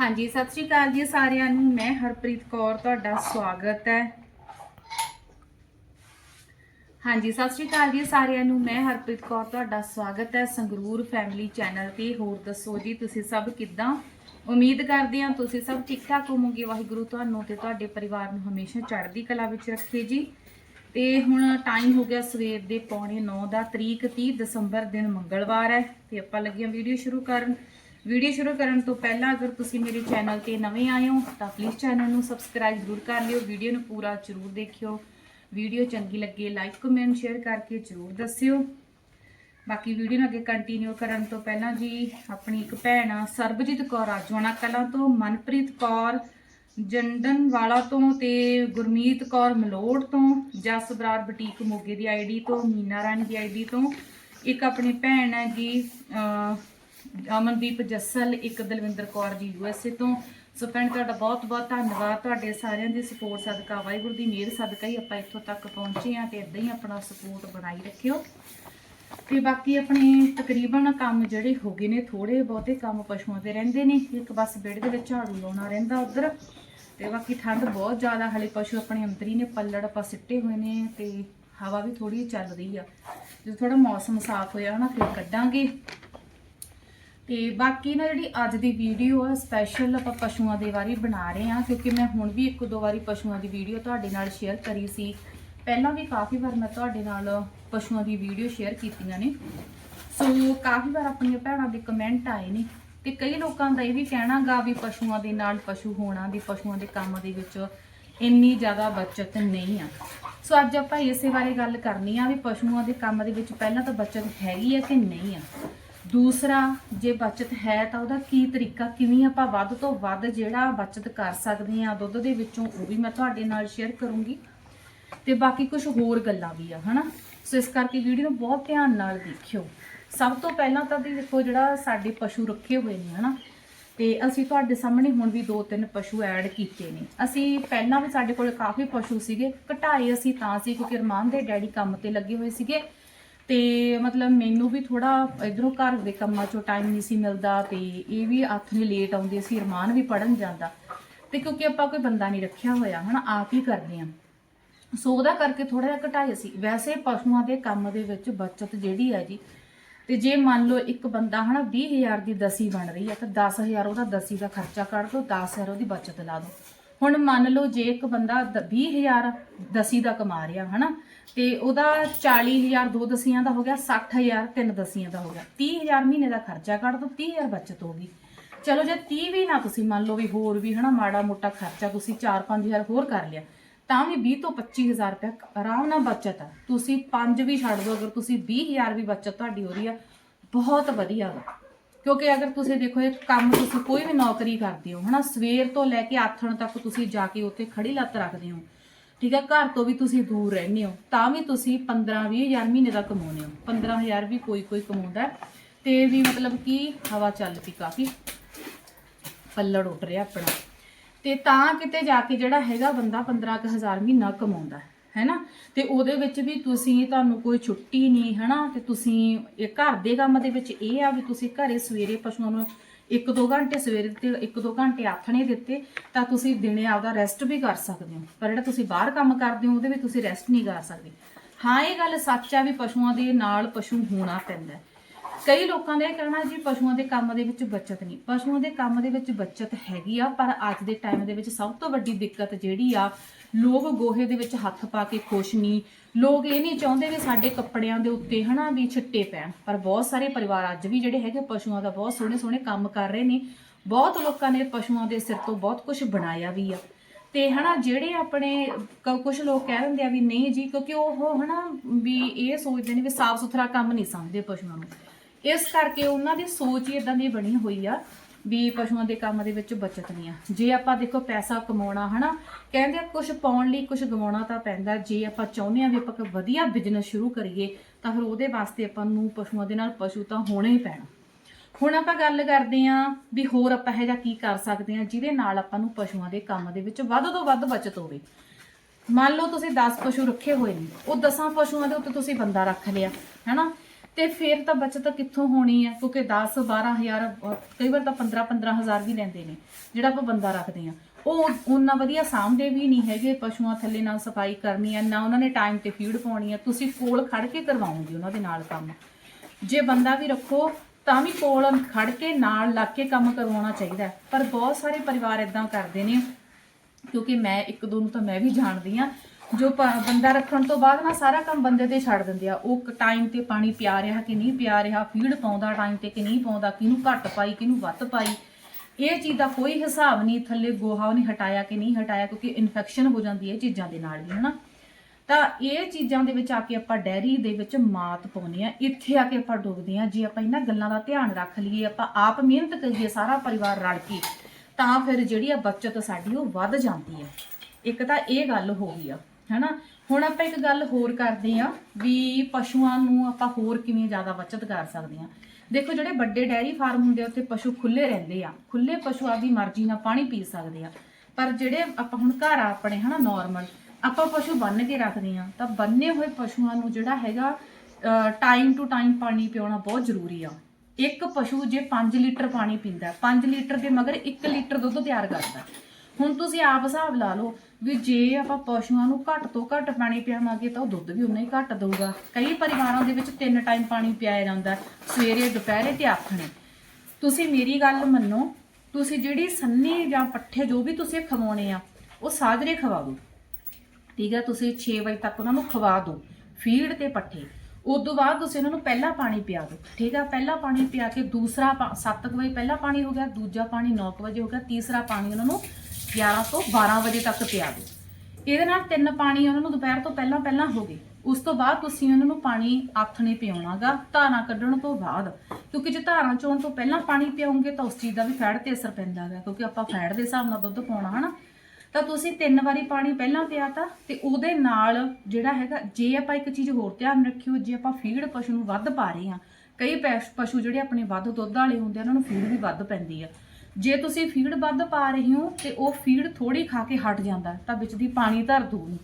ਹਾਂਜੀ, ਸਤਿ ਸ਼੍ਰੀ ਅਕਾਲ ਜੀ ਸਾਰਿਆਂ ਨੂੰ। ਮੈਂ ਹਰਪ੍ਰੀਤ ਕੌਰ, ਤੁਹਾਡਾ ਸਵਾਗਤ ਹੈ। ਹਾਂਜੀ, ਸਤਿ ਸ਼੍ਰੀ ਅਕਾਲ ਜੀ ਸਾਰਿਆਂ ਨੂੰ। ਮੈਂ ਹਰਪ੍ਰੀਤ ਕੌਰ, ਤੁਹਾਡਾ ਸਵਾਗਤ ਹੈ ਸੰਗਰੂਰ ਫੈਮਿਲੀ ਚੈਨਲ ਤੇ। ਹੋਰ ਦੱਸੋ ਜੀ, ਤੁਸੀਂ ਸਭ ਕਿੱਦਾਂ? ਉਮੀਦ ਕਰਦੇ ਹਾਂ ਤੁਸੀਂ ਸਭ ਠੀਕ ਠਾਕ ਹੋਵੋਗੇ। ਵਾਹਿਗੁਰੂ ਤੁਹਾਨੂੰ ਤੇ ਤੁਹਾਡੇ ਪਰਿਵਾਰ ਨੂੰ ਹਮੇਸ਼ਾ ਚੜ੍ਹਦੀ ਕਲਾ ਵਿੱਚ ਰੱਖੇ ਜੀ। ਤੇ ਹੁਣ ਟਾਈਮ ਹੋ ਗਿਆ ਸਵੇਰ ਦੇ ਪੌਣੇ 9 ਦਾ। ਤਰੀਕ 30 ਦਸੰਬਰ, ਦਿਨ ਮੰਗਲਵਾਰ ਹੈ। ਤੇ ਆਪਾਂ ਲੱਗੀਆਂ ਵੀਡੀਓ ਸ਼ੁਰੂ ਕਰਨ। ਵੀਡੀਓ ਸ਼ੁਰੂ ਕਰਨ ਤੋਂ ਪਹਿਲਾਂ ਅਗਰ ਤੁਸੀਂ ਮੇਰੇ ਚੈਨਲ ਤੇ ਨਵੇਂ ਆਏ ਹੋ ਤਾਂ ਪਲੀਜ਼ ਚੈਨਲ ਨੂੰ ਸਬਸਕ੍ਰਾਈਬ ਜ਼ਰੂਰ ਕਰ ਲਿਓ ਵੀਡੀਓ ਨੂੰ ਪੂਰਾ ਜ਼ਰੂਰ ਦੇਖਿਓ। ਵੀਡੀਓ ਚੰਗੀ ਲੱਗੇ ਲਾਈਕ ਕਮੈਂਟ ਸ਼ੇਅਰ ਕਰਕੇ ਜ਼ਰੂਰ ਦੱਸਿਓ। ਬਾਕੀ ਵੀਡੀਓ ਨੂੰ ਅੱਗੇ ਕੰਟੀਨਿਊ ਕਰਨ ਤੋਂ ਪਹਿਲਾਂ ਜੀ ਆਪਣੀ ਇੱਕ ਭੈਣ ਆ, ਸਰਬਜੀਤ ਕੌਰ ਆਜਵਾਨਾ ਕਲਾਂ ਤੋਂ ਮਨਪ੍ਰੀਤ ਕੌਰ ਜੰਡਨ ਵਾਲਾ ਤੋਂ ਤੇ ਗੁਰਮੀਤ ਕੌਰ ਮਲੋੜ ਤੋਂ ਜਸ ਜਸਬਰਾਰ ਬੁਟੀਕ ਮੋਗੇ ਦੀ ਆਈਡੀ ਤੋਂ ਮੀਨਾ ਰਾਣੀ ਦੀ ਆਈਡੀ ਤੋਂ। ਇੱਕ ਆਪਣੀ ਭੈਣ ਹੈ ਜੀ ਅਮਨਦੀਪ ਜੱਸਲ, ਇੱਕ ਦਲਵਿੰਦਰ ਕੌਰ ਜੀ ਯੂਐਸਏ ਤੋਂ। ਸੋ ਭੈਣ, ਤੁਹਾਡਾ ਬਹੁਤ ਬਹੁਤ ਧੰਨਵਾਦ। ਤੁਹਾਡੇ ਸਾਰਿਆਂ ਦੀ ਸਪੋਰਟ ਸਦਕਾ ਵਾਹਿਗੁਰੂ ਦੀ ਮਿਹਰ ਸਦਕਾ ਹੀ ਆਪਾਂ ਇੱਥੋਂ ਤੱਕ ਪਹੁੰਚੇ ਆ ਤੇ ਇਦਾਂ ਹੀ ਆਪਣਾ ਸਪੋਰਟ ਬਣਾਈ ਰੱਖਿਓ। ਤੇ ਬਾਕੀ ਆਪਣੇ ਤਕਰੀਬਨ ਕੰਮ ਜਿਹੜੇ ਹੋ ਗਏ ਨੇ ਥੋੜੇ ਬਹੁਤੇ ਕੰਮ ਪਸ਼ੂਆਂ ਦੇ ਰਹਿੰਦੇ ਨੇ। ਇੱਕ ਬਸ ਬੇੜ ਦੇ ਵਿੱਚ ਝਾੜੂ ਲਾਉਣਾ ਰਹਿੰਦਾ ਉਧਰ। ਤੇ ਬਾਕੀ ਠੰਡ ਬਹੁਤ ਜ਼ਿਆਦਾ, ਹਲੇ ਪਸ਼ੂ ਆਪਣੇ ਅੰਦਰ ਹੀ ਨੇ, ਪੱਲੜ ਆਪਾਂ ਸਿੱਟੇ ਹੋਏ ਨੇ ਤੇ ਹਵਾ ਵੀ ਥੋੜੀ ਚੱਲ ਰਹੀ ਆ। ਜਦੋਂ ਥੋੜਾ ਮੌਸਮ ਸਾਫ਼ ਹੋਇਆ ਨਾ, ਫਿਰ ਕੱਢਾਂਗੇ। ਤੇ ਬਾਕੀ ਨਾ ਜਿਹੜੀ ਅੱਜ ਦੀ ਵੀਡੀਓ ਆ ਸਪੈਸ਼ਲ ਆਪਾਂ ਪਸ਼ੂਆਂ ਦੇ ਬਾਰੇ ਬਣਾ ਰਹੇ ਆ ਕਿਉਂਕਿ ਮੈਂ ਹੁਣ ਵੀ ਇੱਕ ਦੋ ਵਾਰੀ ਪਸ਼ੂਆਂ ਦੀ ਵੀਡੀਓ ਤੁਹਾਡੇ ਨਾਲ ਸ਼ੇਅਰ ਕਰੀ ਸੀ। ਪਹਿਲਾਂ ਵੀ ਕਾਫੀ ਵਾਰ ਮੈਂ ਤੁਹਾਡੇ ਨਾਲ ਪਸ਼ੂਆਂ ਦੀ ਵੀਡੀਓ ਸ਼ੇਅਰ ਕੀਤੀਆਂ ਨੇ। ਸੋ ਕਾਫੀ ਵਾਰ ਆਪਣੀਆਂ ਭੈਣਾਂ ਦੇ ਕਮੈਂਟ ਆਏ ਨੇ ਤੇ ਕਈ ਲੋਕਾਂ ਦਾ ਇਹ ਵੀ ਕਹਿਣਾਗਾ ਵੀ ਪਸ਼ੂਆਂ ਦੇ ਨਾਲ ਪਸ਼ੂ ਹੋਣਾ ਦੀ ਪਸ਼ੂਆਂ ਦੇ ਕੰਮ ਦੇ ਵਿੱਚ ਇੰਨੀ ਜ਼ਿਆਦਾ ਬਚਤ ਨਹੀਂ ਆ। ਸੋ ਅੱਜ ਆਪਾਂ ਇਸੇ ਬਾਰੇ ਗੱਲ ਕਰਨੀ ਆ ਵੀ ਪਸ਼ੂਆਂ ਦੇ ਕੰਮ ਦੇ ਵਿੱਚ ਪਹਿਲਾਂ ਤਾਂ ਬਚਤ ਹੈਗੀ ਆ ਕਿ ਨਹੀਂ ਆ? ਦੂਸਰਾ, ਜੇ ਬਚਤ ਹੈ ਤਾਂ ਉਹਦਾ ਕੀ ਤਰੀਕਾ, ਕਿਵੇਂ ਆਪਾਂ ਵੱਧ ਤੋਂ ਵੱਧ ਜਿਹੜਾ ਬਚਤ ਕਰ ਸਕਦੇ ਆ ਦੁੱਧ ਦੇ ਵਿੱਚੋਂ, ਉਹ ਵੀ ਮੈਂ ਤੁਹਾਡੇ ਨਾਲ ਸ਼ੇਅਰ ਕਰੂੰਗੀ। ਤੇ ਬਾਕੀ ਕੁਝ ਹੋਰ ਗੱਲਾਂ ਵੀ ਆ, ਹਨਾ? ਸੋ ਇਸ ਕਰਕੇ ਵੀਡੀਓ ਨੂੰ ਬਹੁਤ ਧਿਆਨ ਨਾਲ ਦੇਖਿਓ। ਸਭ ਤੋਂ ਪਹਿਲਾਂ ਤਾਂ ਦੇਖੋ ਜਿਹੜਾ ਸਾਡੇ ਪਸ਼ੂ ਰੱਖੇ ਹੋਏ ਨੇ, ਹਨਾ? ਤੇ ਅਸੀਂ ਤੁਹਾਡੇ ਸਾਹਮਣੇ ਹੁਣ ਵੀ ਦੋ ਤਿੰਨ ਪਸ਼ੂ ਐਡ ਕੀਤੇ ਨੇ। ਅਸੀਂ ਪਹਿਲਾਂ ਵੀ ਸਾਡੇ ਕੋਲ ਕਾਫੀ ਪਸ਼ੂ ਸੀਗੇ, ਘਟਾਏ ਅਸੀਂ ਤਾਂ ਸੀ ਕਿਉਂਕਿ ਰਮਾਨ ਦੇ ਡੈਡੀ ਕੰਮ ਤੇ ਲੱਗੇ ਹੋਏ ਸੀਗੇ। ਤੇ ਮਤਲਬ ਮੈਨੂੰ ਵੀ ਥੋੜਾ ਇਧਰੋਂ ਘਰ ਦੇ ਕੰਮਾਂ ਚੋਂ ਟਾਈਮ ਨਹੀਂ ਸੀ ਮਿਲਦਾ ਤੇ ਇਹ ਵੀ ਹੱਥ ਨੇ ਲੇਟ ਆਉਂਦੇ ਸੀ ਅਰਮਾਨ ਵੀ ਪੜਨ ਜਾਂਦਾ। ਤੇ ਕਿਉਂਕਿ ਆਪਾਂ ਕੋਈ ਬੰਦਾ ਨਹੀਂ ਰੱਖਿਆ ਹੋਇਆ, ਹਨਾ, ਆਪ ਹੀ ਕਰਦੇ ਆ ਸੋ ਉਹਦਾ ਕਰਕੇ ਥੋੜਾ ਜਿਹਾ ਘਟਾਇਆ ਸੀ। ਵੈਸੇ ਪਸ਼ੂਆਂ ਦੇ ਕੰਮ ਦੇ ਵਿੱਚ ਬਚਤ ਜਿਹੜੀ ਹੈ ਜੀ, ਤੇ ਜੇ ਮੰਨ ਲਓ ਇੱਕ ਬੰਦਾ, ਹਨਾ 20000 ਦੀ ਦਸੀ ਬਣ ਰਹੀ ਹੈ ਤਾਂ 10000 ਉਹਦਾ ਦਸੀ ਦਾ ਖਰਚਾ ਕੱਢ ਦੋ 10000 ਉਹਦੀ ਬਚਤ ਲਾ ਦੋ। ਹੁਣ ਮੰਨ ਲਓ ਜੇ ਇੱਕ ਬੰਦਾ ਦ- 20000 ਦਸੀ ਦਾ ਕਮਾ ਰਿਹਾ, ਹਨਾ, ਤੇ ਉਹਦਾ 40000 ਦੋ ਦਸੀਆਂ ਦਾ ਹੋ ਗਿਆ 60000 ਤਿੰਨ ਦਸੀਆਂ ਦਾ ਹੋ ਗਿਆ 30000 ਮਹੀਨੇ ਦਾ ਖਰਚਾ ਕੱਢ ਦੋ 30000 ਬਚਤ ਹੋ ਗਈ। ਚਲੋ ਜੇ 30 ਵੀ ਨਾ ਤੁਸੀਂ ਮੰਨ ਲਓ ਵੀ ਹੋਰ ਵੀ, ਹਨਾ, ਮਾੜਾ ਮੋਟਾ ਖਰਚਾ ਤੁਸੀਂ 4-5000 ਹੋਰ ਕਰ ਲਿਆ, ਤਾਂ ਵੀ 20 ਤੋਂ 25000 ਰੁਪਏ ਆਰਾਮ ਨਾਲ ਬਚਤ ਆ। ਤੁਸੀਂ 5 ਵੀ ਛੱਡ ਦਿਓ ਅਗਰ ਤੁਸੀਂ 20000 ਵੀ ਬਚਤ ਤੁਹਾਡੀ ਹੋ ਰਹੀ ਆ, ਬਹੁਤ ਵਧੀਆ ਵਾ। ਕਿਉਂਕਿ ਅਗਰ ਤੁਸੀਂ ਦੇਖੋ ਇਹ ਕੰਮ ਤੁਸੀਂ ਕੋਈ ਵੀ ਨੌਕਰੀ ਕਰਦੇ ਹੋ, ਹਨਾ, ਸਵੇਰ ਤੋਂ ਲੈ ਕੇ ਆਥਣ ਤੱਕ ਤੁਸੀਂ ਜਾ ਕੇ ਉੱਥੇ ਖੜੀ ਲੱਤ ਰੱਖਦੇ ਹੋ, ਠੀਕ ਹੈ, ਘਰ ਤੋਂ ਵੀ ਤੁਸੀਂ ਦੂਰ ਰਹਿੰਦੇ ਹੋ, ਤਾਂ ਵੀ ਤੁਸੀਂ 15 20000 ਮਹੀਨੇ ਦਾ ਕਮਾਉਂਦੇ ਹੋ 15000 ਵੀ ਕੋਈ ਕੋਈ ਕਮਾਉਂਦਾ ਤੇ ਵੀ ਮਤਲਬ ਕਿ ਹਵਾ ਚੱਲ ਪਈ ਕਾਫੀ, ਪੱਲੜ ਉੱਡ ਰਿਹਾ ਆਪਣਾ, ਤੇ ਤਾਂ ਕਿਤੇ ਜਾ ਕੇ ਜਿਹੜਾ ਹੈਗਾ ਬੰਦਾ 15000 ਮਹੀਨਾ ਕਮਾਉਂਦਾ ਹੈਨਾ? ਤੇ ਉਹਦੇ ਵਿੱਚ ਵੀ ਤੁਸੀਂ ਤੁਹਾਨੂੰ ਕੋਈ ਛੁੱਟੀ ਨਹੀਂ, ਹੈਨਾ? ਤੇ ਤੁਸੀਂ ਇਹ ਘਰ ਦੇ ਕੰਮ ਦੇ ਵਿੱਚ ਇਹ ਆ ਵੀ ਤੁਸੀਂ ਘਰੇ ਸਵੇਰੇ ਪਸ਼ੂਆਂ ਨੂੰ 1-2 ਘੰਟੇ ਸਵੇਰੇ ਤੇ 1-2 ਘੰਟੇ ਆਥਣੇ ਦਿੱਤੇ, ਤਾਂ ਤੁਸੀਂ ਦਿਨੇ ਆਪਦਾ ਰੈਸਟ ਵੀ ਕਰ ਸਕਦੇ ਹੋ। ਪਰ ਜਿਹੜਾ ਤੁਸੀਂ ਬਾਹਰ ਕੰਮ ਕਰਦੇ ਹੋ, ਉਹਦੇ ਵਿੱਚ ਤੁਸੀਂ ਰੈਸਟ ਨਹੀਂ ਕਰ ਸਕਦੇ। ਹਾਂ, ਇਹ ਗੱਲ ਸੱਚ ਆ ਵੀ ਪਸ਼ੂਆਂ ਦੇ ਨਾਲ ਪਸ਼ੂ ਹੋਣਾ ਪੈਂਦਾ ਕਈ ਲੋਕਾਂ ਦਾ ਇਹ ਕਹਿਣਾ ਜੀ ਪਸ਼ੂਆਂ ਦੇ ਕੰਮ ਦੇ ਵਿੱਚ ਬਚਤ ਨਹੀਂ। ਪਸ਼ੂਆਂ ਦੇ ਕੰਮ ਦੇ ਵਿੱਚ ਬਚਤ ਹੈਗੀ ਆ, ਪਰ ਅੱਜ ਦੇ ਟਾਈਮ ਦੇ ਵਿੱਚ ਸਭ ਤੋਂ ਵੱਡੀ ਦਿੱਕਤ ਜਿਹੜੀ ਆ, ਲੋਕ ਗੋਹੇ ਦੇ ਵਿੱਚ ਹੱਥ ਪਾ ਕੇ ਖੁਸ਼ ਨਹੀਂ। ਲੋਕ ਇਹ ਨਹੀਂ ਚਾਹੁੰਦੇ ਵੀ ਸਾਡੇ ਕੱਪੜਿਆਂ ਦੇ ਉੱਤੇ ਹਨਾ ਵੀ ਛਿੱਟੇ ਪੈਣ, ਪਰ ਬਹੁਤ ਸਾਰੇ ਪਰਿਵਾਰ ਅੱਜ ਵੀ ਜਿਹੜੇ ਹੈਗੇ ਪਸ਼ੂਆਂ ਦਾ ਬਹੁਤ ਸੋਹਣੇ ਸੋਹਣੇ ਕੰਮ ਕਰ ਰਹੇ ਨੇ। ਬਹੁਤ ਲੋਕਾਂ ਨੇ ਪਸ਼ੂਆਂ ਦੇ ਸਿਰ ਤੋਂ ਬਹੁਤ ਕੁਝ ਬਣਾਇਆ ਵੀ ਆ। ਤੇ ਹਨਾ ਜਿਹੜੇ ਆਪਣੇ ਕੁਝ ਲੋਕ ਕਹਿ ਦਿੰਦੇ ਆ ਵੀ ਨਹੀਂ ਜੀ, ਕਿਉਂਕਿ ਉਹ ਹਨਾ ਵੀ ਇਹ ਸੋਚਦੇ ਨੇ ਵੀ ਸਾਫ਼ ਸੁਥਰਾ ਕੰਮ ਨਹੀਂ ਸਮਝਦੇ ਪਸ਼ੂਆਂ ਨੂੰ। ਇਸ ਕਰਕੇ ਉਹਨਾਂ ਦੀ ਸੋਚ ਹੀ ਇਦਾਂ ਦੀ ਬਣੀ ਹੋਈ ਆ ਵੀ ਪਸ਼ੂਆਂ ਦੇ ਕੰਮ ਦੇ ਵਿੱਚ ਬਚਤ ਨਹੀਂ ਆ। ਜੇ ਆਪਾਂ ਦੇਖੋ ਪੈਸਾ ਕਮਾਉਣਾ, ਹਨਾ, ਕਹਿੰਦੇ ਆ ਕੁਝ ਪਾਉਣ ਲਈ ਕੁਝ ਗਵਾਉਣਾ ਤਾਂ ਪੈਂਦਾ। ਜੇ ਆਪਾਂ ਚਾਹੁੰਦੇ ਆ ਵੀ ਆਪਾਂ ਕੋਈ ਵਧੀਆ ਬਿਜ਼ਨਸ ਸ਼ੁਰੂ ਕਰੀਏ, ਤਾਂ ਫਿਰ ਉਹਦੇ ਵਾਸਤੇ ਆਪਾਂ ਨੂੰ ਪਸ਼ੂਆਂ ਦੇ ਨਾਲ ਪਸ਼ੂ ਤਾਂ ਹੋਣਾ ਹੀ ਪੈਣਾ। ਹੁਣ ਆਪਾਂ ਗੱਲ ਕਰਦੇ ਆਂ ਵੀ ਹੋਰ ਆਪਾਂ ਇਹੋ ਜਿਹਾ ਕੀ ਕਰ ਸਕਦੇ ਆਂ ਜਿਹਦੇ ਨਾਲ ਆਪਾਂ ਨੂੰ ਪਸ਼ੂਆਂ ਦੇ ਕੰਮ ਦੇ ਵਿੱਚ ਵੱਧ ਤੋਂ ਵੱਧ ਬਚਤ ਹੋਵੇ। ਮੰਨ ਲਓ ਤੁਸੀਂ 10 ਪਸ਼ੂ ਰੱਖੇ ਹੋਏ ਨੇ, ਉਹ 10 ਪਸ਼ੂਆਂ ਦੇ ਉੱਤੇ ਤੁਸੀਂ ਬੰਦਾ ਰੱਖ ਲਿਆ, ਹੈਨਾ ਤੇ ਫਿਰ ਤਾਂ ਬਚਤ ਕਿੱਥੋਂ ਹੋਣੀ ਹੈ ਕਿਉਂਕਿ 10 12000 ਕਈ ਵਾਰ ਤਾਂ 15 15000 ਵੀ ਲੈਂਦੇ ਨੇ, ਜਿਹੜਾ ਆਪਾਂ ਬੰਦਾ ਰੱਖਦੇ ਆ। ਉਹ ਉਹਨਾਂ ਵਧੀਆ ਸਾਂਭਦੇ ਵੀ ਨਹੀਂ ਹੈਗੇ, ਪਸ਼ੂਆਂ ਥੱਲੇ ਨਾਲ ਸਫ਼ਾਈ ਕਰਨੀ ਹੈ ਨਾ ਉਹਨਾਂ ਨੇ ਟਾਈਮ ਤੇ ਫੀਡ ਪਾਉਣੀ ਹੈ ਤੁਸੀਂ ਕੋਲ ਖੜ ਕੇ ਕਰਵਾਉਂਗੇ ਉਹਨਾਂ ਦੇ ਨਾਲ ਕੰਮ। ਜੇ ਬੰਦਾ ਵੀ ਰੱਖੋ, ਤਾਂ ਵੀ ਕੋਲ ਖੜ ਕੇ ਨਾਲ ਲੱਗ ਕੇ ਕੰਮ ਕਰਵਾਉਣਾ ਚਾਹੀਦਾ ਪਰ ਬਹੁਤ ਸਾਰੇ ਪਰਿਵਾਰ ਇਦਾਂ ਕਰਦੇ ਨੇ, ਕਿਉਂਕਿ ਮੈਂ ਇੱਕ ਦੋ ਨੂੰ ਤਾਂ ਮੈਂ ਵੀ ਜਾਣਦੀ ਆ ਜੋ ਪ- ਬੰਦਾ ਰੱਖਣ ਤੋਂ ਬਾਅਦ ਨਾ ਸਾਰਾ ਕੰਮ ਬੰਦੇ ਤੇ ਛੱਡ ਦਿੰਦੇ ਆ। ਉਹ ਟਾਈਮ ਤੇ ਪਾਣੀ ਪਿਆ ਰਿਹਾ ਕਿ ਨਹੀਂ ਪਿਆ ਰਿਹਾ ਫੀਡ ਪਾਉਂਦਾ ਟਾਈਮ ਤੇ ਕਿ ਨਹੀਂ ਪਾਉਂਦਾ, ਕਿਹਨੂੰ ਘੱਟ ਪਾਈ, ਕਿਹਨੂੰ ਵੱਧ ਪਾਈ। ਇਹ ਚੀਜ਼ ਦਾ ਕੋਈ ਹਿਸਾਬ ਨਹੀਂ, ਥੱਲੇ ਗੋਹਾ ਉਹਨੇ ਹਟਾਇਆ ਕਿ ਨਹੀਂ ਹਟਾਇਆ, ਕਿਉਂਕਿ ਇਨਫੈਕਸ਼ਨ ਹੋ ਜਾਂਦੀ ਹੈ ਇਹ ਚੀਜ਼ਾਂ ਦੇ ਨਾਲ ਵੀ ਹਨਾ? ਤਾਂ ਇਹ ਚੀਜ਼ਾਂ ਦੇ ਵਿੱਚ ਆ ਕੇ ਆਪਾਂ ਡੈਰੀ ਦੇ ਵਿੱਚ ਮਾਤ ਪਾਉਂਦੇ ਆ ਇੱਥੇ ਆ ਕੇ ਆਪਾਂ ਡੁੱਬਦੇ ਆ ਜੇ ਆਪਾਂ ਇਹਨਾਂ ਗੱਲਾਂ ਦਾ ਧਿਆਨ ਰੱਖ ਲਈਏ, ਆਪਾਂ ਆਪ ਮਿਹਨਤ ਕਰੀਏ ਸਾਰਾ ਪਰਿਵਾਰ ਰਲ ਕੇ, ਤਾਂ ਫਿਰ ਜਿਹੜੀ ਆ ਬੱਚਤ ਸਾਡੀ ਉਹ ਵੱਧ ਜਾਂਦੀ ਹੈ। ਇੱਕ ਤਾਂ ਇਹ ਗੱਲ ਹੋ ਗਈ ਆ। ਹੈਨਾ? ਹੁਣ ਆਪਾਂ ਇੱਕ ਗੱਲ ਹੋਰ ਕਰਦੇ ਆ ਵੀ ਪਸ਼ੂਆਂ ਨੂੰ ਆਪਾਂ ਹੋਰ ਕਿਵੇਂ ਜ਼ਿਆਦਾ ਬੱਚਤ ਕਰ ਸਕਦੇ ਆ ਦੇਖੋ, ਜਿਹੜੇ ਵੱਡੇ ਡੈਰੀ ਫਾਰਮ ਹੁੰਦੇ ਆ, ਉੱਥੇ ਪਸ਼ੂ ਖੁੱਲੇ ਰਹਿੰਦੇ ਆ। ਖੁੱਲੇ ਪਸ਼ੂ ਆਪਦੀ ਮਰਜ਼ੀ ਨਾਲ ਪਾਣੀ ਪੀ ਸਕਦੇ ਆ। ਪਰ ਜਿਹੜੇ ਆਪਾਂ ਹੁਣ ਘਰ ਆ ਆਪਣੇ, ਹਨਾ ਨਾਰਮਲ ਆਪਾਂ ਪਸ਼ੂ ਬੰਨ ਕੇ ਰੱਖਦੇ ਆ ਤਾਂ ਬੰਨੇ ਹੋਏ ਪਸ਼ੂਆਂ ਨੂੰ ਜਿਹੜਾ ਹੈਗਾ ਟਾਈਮ ਟੂ ਟਾਈਮ ਪਾਣੀ ਪਿਆਉਣਾ ਬਹੁਤ ਜ਼ਰੂਰੀ ਆ। ਇੱਕ ਪਸ਼ੂ ਜੇ 5 ਲੀਟਰ ਪਾਣੀ ਪੀਂਦਾ 5 ਲੀਟਰ ਦੇ ਮਗਰ 1 ਲੀਟਰ ਦੁੱਧ ਤਿਆਰ ਕਰਦਾ। ਹੁਣ ਤੁਸੀਂ ਆਪ ਹਿਸਾਬ ਲਾ ਲਓ ਵੀ ਜੇ ਆਪਾਂ ਪਸ਼ੂਆਂ ਨੂੰ ਘੱਟ ਤੋਂ ਘੱਟ ਪਾਣੀ ਪਿਆਵਾਂਗੇ ਤਾਂ ਉਹ ਦੁੱਧ ਵੀ ਉਨਾ ਹੀ ਘੱਟ ਦਊਗਾ। ਕਈ ਪਰਿਵਾਰਾਂ ਦੇ ਵਿੱਚ ਤਿੰਨ ਟਾਈਮ ਪਾਣੀ ਪਿਆਇਆ ਜਾਂਦਾ ਸਵੇਰੇ, ਦੁਪਹਿਰੇ ਤੇ ਆਥਣੇ। ਤੁਸੀਂ ਮੇਰੀ ਗੱਲ ਮੰਨੋ, ਤੁਸੀਂ ਜਿਹੜੀ ਸੰਨੀ ਜਾਂ ਪੱਠੇ ਜੋ ਵੀ ਤੁਸੀਂ ਖਵਾਉਣੇ ਆ, ਉਹ ਸਾਜਰੇ ਖਵਾ ਦਿਓ। ਠੀਕ ਹੈ, ਤੁਸੀਂ 6 ਵਜੇ ਤੱਕ ਉਹਨਾਂ ਨੂੰ ਖਵਾ ਦਿਓ, ਫੀਡ ਤੇ ਪੱਠੇ। ਉਸ ਤੋਂ ਬਾਅਦ ਤੁਸੀਂ ਉਹਨਾਂ ਨੂੰ ਪਹਿਲਾ ਪਾਣੀ ਪਿਆ ਦਿਓ। ਠੀਕ ਹੈ, ਪਹਿਲਾ ਪਾਣੀ ਪਿਆ ਕੇ ਦੂਸਰਾ 7 ਵਜੇ ਪਹਿਲਾ ਪਾਣੀ ਹੋ ਗਿਆ, ਦੂਜਾ ਪਾਣੀ 9 ਵਜੇ ਹੋ ਗਿਆ, ਤੀਸਰਾ ਪਾਣੀ ਉਹਨਾਂ ਨੂੰ 11 ਤੋਂ 12 ਵਜੇ ਤੱਕ ਪਿਆ ਦਿਓ ਇਹਦੇ ਨਾਲ ਤਿੰਨ ਪਾਣੀ ਉਹਨਾਂ ਨੂੰ ਦੁਪਹਿਰ ਤੋਂ ਪਹਿਲਾਂ ਪਹਿਲਾਂ ਹੋ ਗਏ। ਉਸ ਤੋਂ ਬਾਅਦ ਤੁਸੀਂ ਉਹਨਾਂ ਨੂੰ ਪਾਣੀ ਆਥਣੇ ਪਿਆਉਣਾਗਾ, ਧਾਰਾਂ ਕੱਢਣ ਤੋਂ ਬਾਅਦ। ਕਿਉਂਕਿ ਜੇ ਧਾਰਾਂ ਚੋਣ ਤੋਂ ਪਹਿਲਾਂ ਪਾਣੀ ਪਿਆਉਂਗੇ ਤਾਂ ਉਸ ਚੀਜ਼ ਦਾ ਵੀ ਫੈਟ ਤੇ ਅਸਰ ਪੈਂਦਾ ਹੈ ਕਿਉਂਕਿ ਆਪਾਂ ਫੈਟ ਦੇ ਹਿਸਾਬ ਨਾਲ ਦੁੱਧ ਪਾਉਣਾ, ਹਨਾ? ਤਾਂ ਤੁਸੀਂ ਤਿੰਨ ਵਾਰੀ ਪਾਣੀ ਪਹਿਲਾਂ ਪਿਆਤਾ ਤੇ ਉਹਦੇ ਨਾਲ ਜਿਹੜਾ ਹੈਗਾ, ਜੇ ਆਪਾਂ ਇੱਕ ਚੀਜ਼ ਹੋਰ ਧਿਆਨ ਰੱਖਿਓ, ਜੇ ਆਪਾਂ ਫੀਡ ਪਸ਼ੂ ਨੂੰ ਵੱਧ ਪਾ ਰਹੇ ਹਾਂ, ਕਈ ਪਸ਼ੂ ਜਿਹੜੇ ਆਪਣੇ ਵੱਧ ਦੁੱਧ ਵਾਲੇ ਹੁੰਦੇ ਆ, ਉਹਨਾਂ ਨੂੰ ਫੀਡ ਵੀ ਵੱਧ ਪੈਂਦੀ ਆ। ਜੇ ਤੁਸੀਂ ਫੀਡ ਵੱਧ ਪਾ ਰਹੇ ਹੋ ਤੇ ਉਹ ਫੀਡ ਥੋੜੀ ਖਾ ਕੇ ਹਟ ਜਾਂਦਾ ਤਾਂ ਵਿੱਚ ਦੀ ਪਾਣੀ ਧਰ ਦੂ ਉਹਨੂੰ।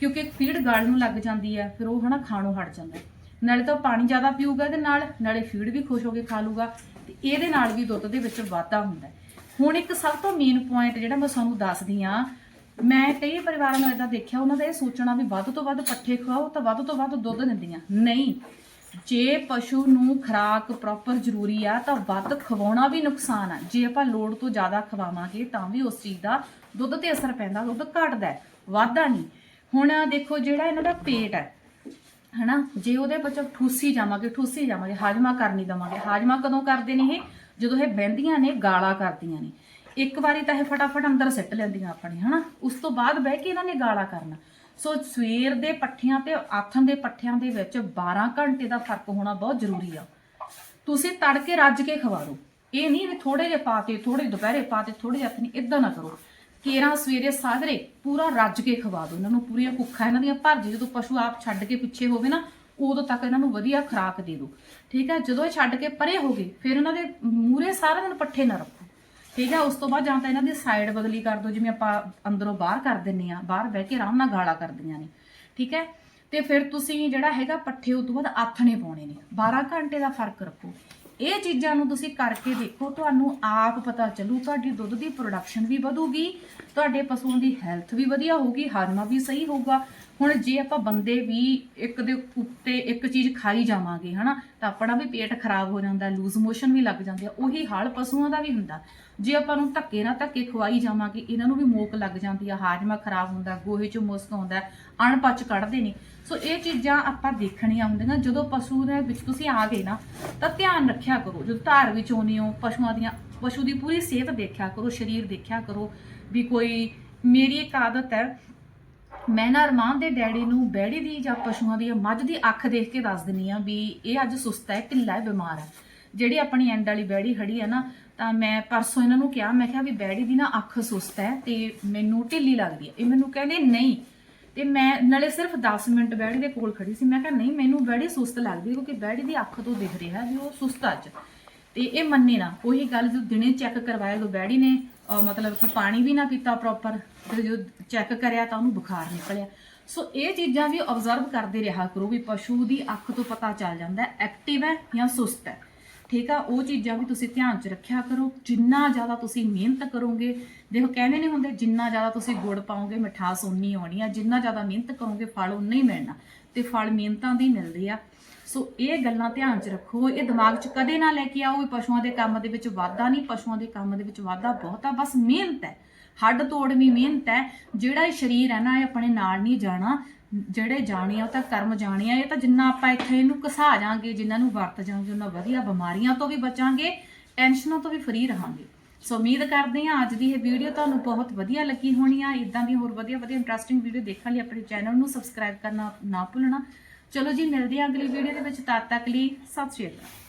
ਕਿਉਂਕਿ ਫੀਡ ਗਲ ਨੂੰ ਲੱਗ ਜਾਂਦੀ ਹੈ, ਫਿਰ ਉਹ ਹਨਾ ਖਾਣੋਂ ਹਟ ਜਾਂਦਾ ਨਾਲੇ ਤਾਂ ਉਹ ਪਾਣੀ ਜ਼ਿਆਦਾ ਪੀਊਗਾ ਇਹਦੇ ਨਾਲ, ਨਾਲੇ ਫੀਡ ਵੀ ਖੁਸ਼ ਹੋ ਕੇ ਖਾ ਲੂਗਾ ਤੇ ਇਹਦੇ ਨਾਲ ਵੀ ਦੁੱਧ ਦੇ ਵਿੱਚ ਵਾਧਾ ਹੁੰਦਾ ਹੁਣ ਇੱਕ ਸਭ ਤੋਂ ਮੇਨ ਪੁਆਇੰਟ ਜਿਹੜਾ ਮੈਂ ਤੁਹਾਨੂੰ ਦੱਸਦੀ ਆ ਮੈਂ ਕਈ ਪਰਿਵਾਰਾਂ ਨੂੰ ਇਦਾਂ ਦੇਖਿਆ, ਉਹਨਾਂ ਦਾ ਇਹ ਸੋਚਣਾ ਵੀ ਵੱਧ ਤੋਂ ਵੱਧ ਪੱਠੇ ਖਵਾਓ ਤਾਂ ਵੱਧ ਤੋਂ ਵੱਧ ਦੁੱਧ ਦਿੰਦੀਆਂ। ਨਹੀਂ ਜੇ ਪਸ਼ੂ ਨੂੰ ਖੁਰਾਕ ਪ੍ਰੋਪਰ ਜ਼ਰੂਰੀ ਆ ਤਾਂ ਵੱਧ ਖਵਾਉਣਾ ਵੀ ਨੁਕਸਾਨ ਆ। ਜੇ ਆਪਾਂ ਲੋੜ ਤੋਂ ਜ਼ਿਆਦਾ ਖਵਾਵਾਂਗੇ ਤਾਂ ਵੀ ਉਸ ਚੀਜ਼ ਦਾ ਦੁੱਧ ਤੇ ਅਸਰ ਪੈਂਦਾ ਦੁੱਧ ਘਟਦਾ ਹੈ, ਵਾਧਾ ਨਹੀਂ। ਹੁਣ ਦੇਖੋ ਜਿਹੜਾ ਇਹਨਾਂ ਦਾ ਪੇਟ ਹੈ ਹਨਾ? ਜੇ ਉਹਦੇ ਵਿੱਚ ਠੂਸੀ ਜਾਵਾਂਗੇ ਠੂਸੀ ਜਾਵਾਂਗੇ ਹਾਜਮਾ ਕਰ ਨਹੀਂ ਦਵਾਂਗੇ। ਹਾਜਮਾ ਕਦੋਂ ਕਰਦੇ ਨੇ ਇਹ? ਜਦੋਂ ਇਹ ਬਹਿੰਦੀਆਂ ਨੇ ਗਾਲਾਂ ਕਰਦੀਆਂ ਨੇ। ਇੱਕ ਵਾਰੀ ਤਾਂ ਇਹ ਫਟਾਫਟ ਅੰਦਰ ਸਿੱਟ ਲੈਂਦੀਆਂ ਆਪਣੇ ਹਨਾ? ਉਸ ਤੋਂ ਬਾਅਦ ਬਹਿ ਕੇ ਇਹਨਾਂ ਨੇ ਗਾਲਾਂ ਕਰਨਾ। ਸੋ ਸਵੇਰ ਦੇ ਪੱਠਿਆਂ ਤੇ ਆਥਣ ਦੇ ਪੱਠਿਆਂ ਦੇ ਵਿੱਚ 12 ਘੰਟੇ ਦਾ ਫ਼ਰਕ ਹੋਣਾ ਬਹੁਤ ਜ਼ਰੂਰੀ ਆ। ਤੁਸੀਂ ਤੜਕੇ ਰੱਜ ਕੇ ਖਵਾ ਦਿਓ ਇਹ ਨਹੀਂ ਵੀ ਥੋੜੇ ਜਿਹੇ ਪਾਤੇ ਥੋੜੇ ਦੁਪਹਿਰੇ ਪਾ ਪਾਤੇ ਥੋੜੇ ਜਿਹੇ ਨਹੀਂ ਇਦਾਂ ਨਾ ਕਰੋ। ਕੇਰਾਂ ਸਵੇਰੇ ਸਾਜਰੇ ਪੂਰਾ ਰੱਜ ਕੇ ਖਵਾ ਦਿਓ। ਇਹਨਾਂ ਨੂੰ ਪੂਰੀਆਂ ਕੁੱਖਾਂ ਇਹਨਾਂ ਦੀਆਂ ਭਰ ਜੇ ਜਦੋਂ ਪਸ਼ੂ ਆਪ ਛੱਡ ਕੇ ਪਿੱਛੇ ਹੋਵੇ ਨਾ, ਉਦੋਂ ਤੱਕ ਇਹਨਾਂ ਨੂੰ ਵਧੀਆ ਖੁਰਾਕ ਦੇ ਦਿਓ। ਠੀਕ ਹੈ? ਜਦੋਂ ਇਹ ਛੱਡ ਕੇ ਪਰੇ ਹੋ ਗਏ, ਫਿਰ ਇਹਨਾਂ ਦੇ ਮੂਰੇ ਸਾਰਾ ਦਿਨ ਪੱਠੇ ਨਾ ਰੱਖੋ। ਠੀਕ ਹੈ, ਉਸ ਤੋਂ ਬਾਅਦ ਜਾਂ ਤਾਂ ਇਹਨਾਂ ਦੀ ਸਾਈਡ ਬਦਲੀ ਕਰ ਦਿਓ, ਜਿਵੇਂ ਆਪਾਂ ਅੰਦਰੋਂ ਬਾਹਰ ਕਰ ਦਿੰਨੇ ਆ ਬਾਹਰ ਬਹਿ ਕੇ ਆਰਾਮ ਨਾਲ ਗਾਲਾਂ ਕਰਦੀਆਂ ਨੇ, ਠੀਕ ਹੈ? ਤੇ ਫਿਰ ਤੁਸੀਂ ਜਿਹੜਾ ਹੈਗਾ ਪੱਠੇ ਉਸ ਤੋਂ ਬਾਅਦ ਆਥਣੇ ਪਾਉਣੇ ਨੇ 12 ਘੰਟੇ ਦਾ ਫ਼ਰਕ ਰੱਖੋ। ਇਹ ਚੀਜ਼ਾਂ ਨੂੰ ਤੁਸੀਂ ਕਰਕੇ ਦੇਖੋ, ਤੁਹਾਨੂੰ ਆਪ ਪਤਾ ਚੱਲੂ, ਤੁਹਾਡੀ ਦੁੱਧ ਦੀ ਪ੍ਰੋਡਕਸ਼ਨ ਵੀ ਵਧੂਗੀ, ਤੁਹਾਡੇ ਪਸ਼ੂਆਂ ਦੀ ਹੈਲਥ ਵੀ ਵਧੀਆ ਹੋਊਗੀ ਹਾਜ਼ਮਾ ਵੀ ਸਹੀ ਹੋਊਗਾ ਹੁਣ ਜੇ ਆਪਾਂ ਬੰਦੇ ਵੀ ਇੱਕ ਦੇ ਉੱਤੇ ਇੱਕ ਚੀਜ਼ ਖਾਈ ਜਾਵਾਂਗੇ, ਹਨਾ, ਤਾਂ ਆਪਣਾ ਵੀ ਪੇਟ ਖਰਾਬ ਹੋ ਜਾਂਦਾ ਲੂਜ਼ ਮੋਸ਼ਨ ਵੀ ਲੱਗ ਜਾਂਦੇ ਆ, ਉਹੀ ਹਾਲ ਪਸ਼ੂਆਂ ਦਾ ਵੀ ਹੁੰਦਾ। ਜੇ ਆਪਾਂ ਨੂੰ ਧੱਕੇ ਨਾਲ ਧੱਕੇ ਖਵਾਈ ਜਾਵਾਂਗੇ, ਇਹਨਾਂ ਨੂੰ ਵੀ ਮੋਕ ਲੱਗ ਜਾਂਦੀ ਆ, ਹਾਜ਼ਮਾ ਖਰਾਬ ਹੁੰਦਾ, ਗੋਹੇ 'ਚ ਮੁਸਕ ਆਉਂਦਾ, ਅਣਪਚ ਕੱਢਦੇ ਨੇ। ਸੋ ਇਹ ਚੀਜ਼ਾਂ ਆਪਾਂ ਦੇਖਣੀਆਂ ਹੁੰਦੀਆਂ, ਜਦੋਂ ਪਸ਼ੂ ਦੇ ਵਿੱਚ ਤੁਸੀਂ ਆ ਗਏ ਨਾ, ਤਾਂ ਧਿਆਨ ਰੱਖਿਆ ਕਰੋ, ਜਦੋਂ ਧਾਰ ਵਿੱਚ ਆਉਂਦੇ ਹੋ, ਪਸ਼ੂਆਂ ਦੀਆਂ, ਪਸ਼ੂ ਦੀ ਪੂਰੀ ਸਿਹਤ ਦੇਖਿਆ ਕਰੋ, ਸਰੀਰ ਦੇਖਿਆ ਕਰੋ, ਵੀ ਕੋਈ ਮੇਰੀ ਇੱਕ ਆਦਤ ਹੈ ਮੈਂ ਨਾ ਅਰਮਾਨ ਦੇ ਡੈਡੀ ਨੂੰ ਬੈੜੀ ਦੀ ਜਾਂ ਪਸ਼ੂਆਂ ਦੀ ਜਾਂ ਮੱਝ ਦੀ ਅੱਖ ਦੇਖ ਕੇ ਦੱਸ ਦਿੰਨੀ ਆ ਵੀ ਇਹ ਅੱਜ ਸੁਸਤ ਹੈ, ਢਿੱਲਾ ਹੈ, ਬਿਮਾਰ ਹੈ। ਜਿਹੜੀ ਆਪਣੀ ਐਂਡ ਵਾਲੀ ਬੈੜੀ ਖੜੀ ਹੈ ਨਾ, ਤਾਂ ਮੈਂ ਪਰਸੋਂ ਇਹਨਾਂ ਨੂੰ ਕਿਹਾ, ਮੈਂ ਕਿਹਾ ਵੀ ਬੈੜੀ ਦੀ ਨਾ ਅੱਖ ਸੁਸਤ ਹੈ ਤੇ ਮੈਨੂੰ ਢਿੱਲੀ ਲੱਗਦੀ ਹੈ। ਇਹ ਮੈਨੂੰ ਕਹਿੰਦੇ ਨਹੀਂ। ਤੇ ਮੈਂ ਨਾਲੇ ਸਿਰਫ 10 ਮਿੰਟ ਬੈੜੀ ਦੇ ਕੋਲ ਖੜੀ ਸੀ। ਮੈਂ ਕਿਹਾ ਨਹੀਂ, ਮੈਨੂੰ ਬੈੜੀ ਸੁਸਤ ਲੱਗਦੀ ਕਿਉਂਕਿ ਬੈੜੀ ਦੀ ਅੱਖ ਤੋਂ ਦਿਖ ਰਿਹਾ ਵੀ ਉਹ ਸੁਸਤ ਅੱਜ। ਤੇ ਇਹ ਮੰਨੇ ਨਾ, ਉਹੀ ਗੱਲ ਜੋ ਦਿਨੇ ਚੈੱਕ ਕਰਵਾਇਆ ਜਦੋਂ ਬੈੜੀ ਨੇ ਅਹ ਮਤਲਬ ਕਿ ਪਾਣੀ ਵੀ ਨਾ ਪੀਤਾ ਪ੍ਰੋਪਰ ਤੇ ਜਦੋਂ ਚੈੱਕ ਕਰਿਆ ਤਾਂ ਉਹਨੂੰ ਬੁਖਾਰ ਨਿਕਲਿਆ। ਸੋ ਇਹ ਚੀਜ਼ਾਂ ਵੀ ਆਬਜ਼ਰਵ ਕਰਦੇ ਰਿਹਾ ਕਰੋ ਵੀ ਪਸ਼ੂ ਦੀ ਅੱਖ ਤੋਂ ਪਤਾ ਚੱਲ ਜਾਂਦਾ ਐਕਟਿਵ ਹੈ ਜਾਂ ਸੁਸਤ ਹੈ। ਠੀਕ ਆ? ਉਹ ਚੀਜ਼ਾਂ ਵੀ ਤੁਸੀਂ ਧਿਆਨ 'ਚ ਰੱਖਿਆ ਕਰੋ। ਜਿੰਨਾ ਜ਼ਿਆਦਾ ਤੁਸੀਂ ਮਿਹਨਤ ਕਰੋਗੇ, ਦੇਖੋ ਕਹਿੰਦੇ ਨਹੀਂ ਹੁੰਦੇ, ਜਿੰਨਾ ਜ਼ਿਆਦਾ ਤੁਸੀਂ ਗੁੜ ਪਾਓਗੇ, ਮਿਠਾਸ ਉਨੀ ਆਉਣੀ ਆ, ਜਿੰਨਾ ਜ਼ਿਆਦਾ ਮਿਹਨਤ ਕਰੋਗੇ, ਫਲ ਉਨਾ ਹੀ ਮਿਲਣਾ। ਤੇ ਫਲ ਮਿਹਨਤਾਂ ਦੀ ਮਿਲਦੇ ਆ। ਸੋ ਇਹ ਗੱਲਾਂ ਧਿਆਨ 'ਚ ਰੱਖੋ, ਇਹ ਦਿਮਾਗ 'ਚ ਕਦੇ ਨਾ ਲੈ ਕੇ ਆਓ ਵੀ ਪਸ਼ੂਆਂ ਦੇ ਕੰਮ ਦੇ ਵਿੱਚ ਵਾਧਾ ਨਹੀਂ, ਪਸ਼ੂਆਂ ਦੇ ਕੰਮ ਦੇ ਵਿੱਚ ਵਾਧਾ ਬਹੁਤ ਆ, ਬਸ ਮਿਹਨਤ ਹੈ, ਹੱਡ ਤੋੜਵੀਂ ਮਿਹਨਤ ਹੈ, ਜਿਹੜਾ ਇਹ ਸਰੀਰ ਹੈ ਨਾ, ਇਹ ਆਪਣੇ ਨਾਲ ਨਹੀਂ ਜਾਣਾ, ਜਿਹੜੇ ਜਾਣੇ ਆ ਉਹ ਤਾਂ ਕਰਮ ਜਾਣੇ ਆ, ਇਹ ਤਾਂ ਜਿੰਨਾ ਆਪਾਂ ਇੱਥੇ ਇਹਨੂੰ ਘਸਾ ਜਾਾਂਗੇ ਜਿਨ੍ਹਾਂ ਨੂੰ ਵਰਤ ਜਾਾਂਗੇ, ਉਹਨਾਂ ਵਧੀਆ ਬਿਮਾਰੀਆਂ ਤੋਂ ਵੀ ਬਚਾਂਗੇ, ਟੈਨਸ਼ਨਾਂ ਤੋਂ ਵੀ ਫਰੀ ਰਹਾਂਗੇ। ਸੋ ਉਮੀਦ ਕਰਦੇ ਹਾਂ ਅੱਜ ਦੀ ਇਹ ਵੀਡੀਓ ਤੁਹਾਨੂੰ ਬਹੁਤ ਵਧੀਆ ਲੱਗੀ ਹੋਣੀ ਆ ਇਦਾਂ ਦੀ ਹੋਰ ਵਧੀਆ ਵਧੀਆ ਇੰਟਰਸਟਿੰਗ ਵੀਡੀਓ ਦੇਖਣ ਲਈ ਆਪਣੇ ਚੈਨਲ ਨੂੰ ਸਬਸਕ੍ਰਾਈਬ ਕਰਨਾ ਨਾ ਭੁੱਲਣਾ। ਚਲੋ ਜੀ ਮਿਲਦੇ ਹਾਂ ਅਗਲੀ ਵੀਡੀਓ ਦੇ ਵਿੱਚ। ਤਦ ਤੱਕ ਲਈ ਸਤਿ ਸ਼੍ਰੀ ਅਕਾਲ।